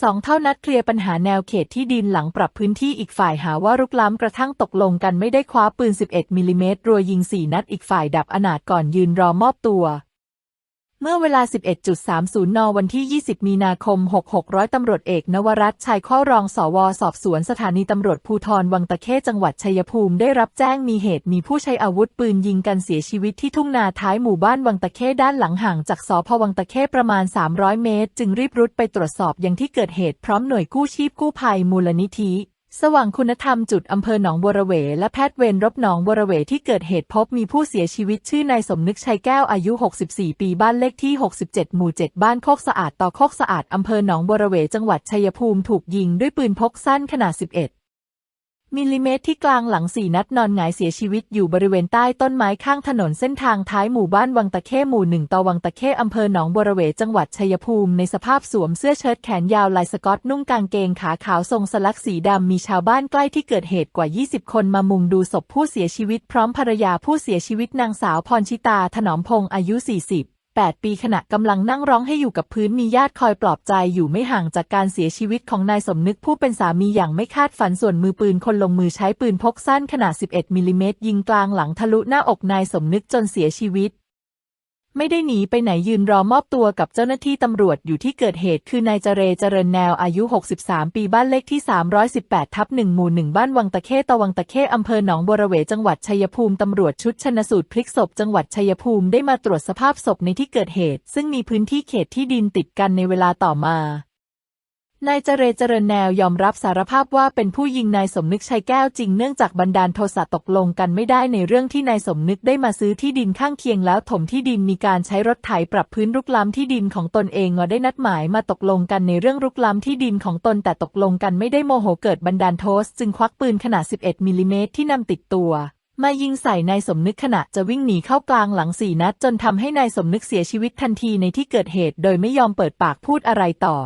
สองเท่านัดเคลียร์ปัญหาแนวเขตที่ดินหลังปรับพื้นที่อีกฝ่ายหาว่ารุกล้ำกระทั่งตกลงกันไม่ได้คว้าปืน 11มิลลิเมตรรัวยิง 4 นัดอีกฝ่ายดับอนาถก่อนยืนรอมอบตัว เมื่อเวลา 11.30 น วันที่ 20 มีนาคม 66 ร้อยตำรวจเอกนวรัตชัยข้อรองสว สอบสวนสถานีตำรวจภูธรวังตะเข้จังหวัดชัยภูมิได้รับแจ้งมีเหตุมีผู้ใช้อาวุธปืนยิงกันเสียชีวิตที่ทุ่งนาท้ายหมู่บ้านวังตะเข้ด้านหลังห่างจากสพวังตะเข้ประมาณ 300 เมตร จึงรีบรุดไปตรวจสอบยังที่เกิดเหตุพร้อมหน่วยกู้ชีพกู้ภัยมูลนิธิ สว่างคุณธรรมจุดอำเภอหนองบัวระเว และแพทย์เวรรบหนองบัวระเวที่เกิดเหตุพบมีผู้เสียชีวิตชื่อนายสมนึกชัยแก้วอายุ 64 ปีบ้านเลขที่ 67 หมู่ 7 บ้านโคกสะอาดต่อโคกสะอาดอำเภอหนองบัวระเวจังหวัดชัยภูมิถูกยิงด้วยปืนพกสั้นขนาด 11 มิลลิเมตรที่กลางหลังสี่นัดนอนหงายเสียชีวิตอยู่บริเวณใต้ต้นไม้ข้างถนนเส้นทางท้ายหมู่บ้านวังตะเข้หมู่หนึ่งตอวังตะเข้อำเภอหนองบัวระเวจังหวัดชัยภูมิในสภาพสวมเสื้อเชิ้ตแขนยาวลายสกอตนุ่งกางเกงขาขาวทรงสลักสีดำมีชาวบ้านใกล้ที่เกิดเหตุกว่า 20 คนมามุงดูศพผู้เสียชีวิตพร้อมภรรยาผู้เสียชีวิตนางสาวพรชิตาถนอมพงศ์อายุ 40 8 ปีขณะกำลังนั่งร้องให้อยู่กับพื้นมีญาติคอยปลอบใจอยู่ไม่ห่างจากการเสียชีวิตของนายสมนึกผู้เป็นสามีอย่างไม่คาดฝันส่วนมือปืนคนลงมือใช้ปืนพกสั้นขนาด 11มิลลิเมตรยิงกลางหลังทะลุหน้าอกนายสมนึกจนเสียชีวิต ไม่ได้หนีไปไหนยืนรอมอบตัวกับเจ้าหน้าที่ตำรวจอยู่ที่เกิดเหตุคือนายเจเรเจริญแนวอายุ 63 ปีบ้านเลขที่ 318 ทับ1หมู่ 1 บ้านวังตะเข้ตะวังตะเข้อำเภอหนองบัวระเวจังหวัดชัยภูมิตำรวจชุดชนสูตรพลิกศพจังหวัดชัยภูมิได้มาตรวจสภาพศพในที่เกิดเหตุ ซึ่งมีพื้นที่เขตที่ดินติดกันในเวลาต่อมา นายเจเรเจริญแนวยอมรับสารภาพว่าเป็นผู้ยิงนายสมนึกชัยแก้วจริงเนื่องจากบันดาลโทสะตกลงกันไม่ได้ในเรื่องที่นายสมนึกได้มาซื้อที่ดินข้างเคียงแล้วถมที่ดินมีการใช้รถไถปรับพื้นรุกล้ำที่ดินของตนเองก็ได้นัดหมายมาตกลงกันในเรื่องรุกล้ำที่ดินของตนแต่ตกลงกันไม่ได้โมโหเกิดบันดาลโทสจึงควักปืนขนาด 11มิลลิเมตรที่นำติดตัวมายิงใส่นายสมนึกขณะจะวิ่งหนีเข้ากลางหลังสี่นัดจนทำให้นายสมนึกเสียชีวิตทันทีในที่เกิดเหตุ โดยไม่ยอมเปิดปากพูดอะไรต่อ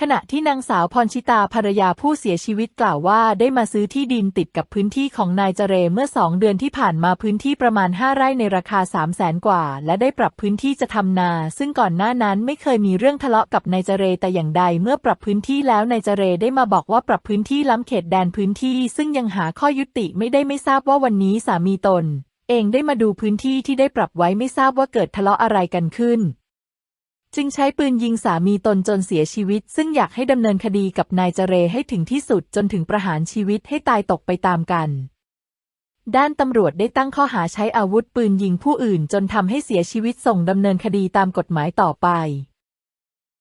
ขณะที่นางสาวพรชิตาภรรยาผู้เสียชีวิตกล่าวว่าได้มาซื้อที่ดินติดกับพื้นที่ของนายเจเรเมื่อสองเดือนที่ผ่านมาพื้นที่ประมาณ 5 ไร่ในราคา 3 0 0แสนกว่า และได้ปรับพื้นที่จะทำนา ซึ่งก่อนหน้านั้นไม่เคยมีเรื่องทะเลาะกับนายเจเรแต่อย่างใด เมื่อปรับพื้นที่แล้วนายเจเรได้มาบอกว่าปรับพื้นที่ล้ำเขตแดนพื้นที่ ซึ่งยังหาข้อยุติไม่ได้ไม่ทราบว่าวันนี้สามีตน เองได้มาดูพื้นที่ที่ได้ปรับไว้ไม่ทราบว่าเกิดทะเลาะอะไรกันขึ้น จึงใช้ปืนยิงสามีตนจนเสียชีวิต ซึ่งอยากให้ดำเนินคดีกับนายเจเรให้ถึงที่สุดจนถึงประหารชีวิตให้ตายตกไปตามกัน ด้านตำรวจได้ตั้งข้อหาใช้อาวุธปืนยิงผู้อื่นจนทำให้เสียชีวิตส่งดำเนินคดีตามกฎหมายต่อไป